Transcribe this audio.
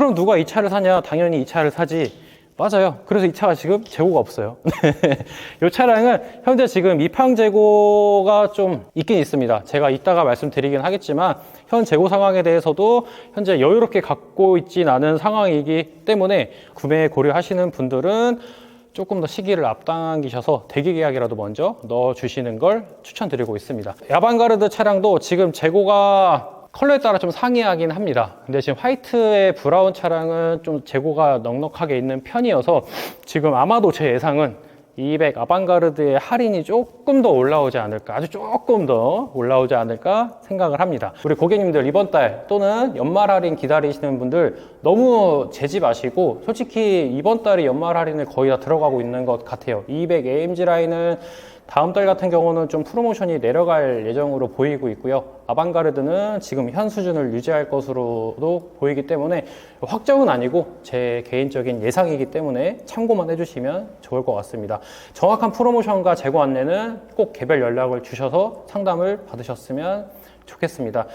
그럼 누가 이 차를 사냐? 당연히 이 차를 사지. 맞아요. 그래서 이 차가 지금 재고가 없어요. 이 차량은 현재 지금 입항 재고가 좀 있긴 있습니다. 제가 이따가 말씀드리긴 하겠지만 현 재고 상황에 대해서도 현재 여유롭게 갖고 있진 않은 상황이기 때문에 구매 고려하시는 분들은 조금 더 시기를 앞당기셔서 대기 계약이라도 먼저 넣어 주시는 걸 추천드리고 있습니다. 야방가르드 차량도 지금 재고가 컬러에 따라 좀 상이하긴 합니다. 근데 지금 화이트의 브라운 차량은 좀 재고가 넉넉하게 있는 편이어서 지금 아마도 제 예상은 200 아방가르드의 할인이 조금 더 올라오지 않을까, 아주 조금 더 올라오지 않을까 생각을 합니다. 우리 고객님들 이번 달 또는 연말 할인 기다리시는 분들 너무 재지 마시고 솔직히 이번 달에 연말 할인을 거의 다 들어가고 있는 것 같아요. 200 AMG 라인은 다음 달 같은 경우는 좀 프로모션이 내려갈 예정으로 보이고 있고요. 아방가르드는 지금 현 수준을 유지할 것으로도 보이기 때문에 확정은 아니고 제 개인적인 예상이기 때문에 참고만 해주시면 좋을 것 같습니다. 정확한 프로모션과 재고 안내는 꼭 개별 연락을 주셔서 상담을 받으셨으면 좋겠습니다.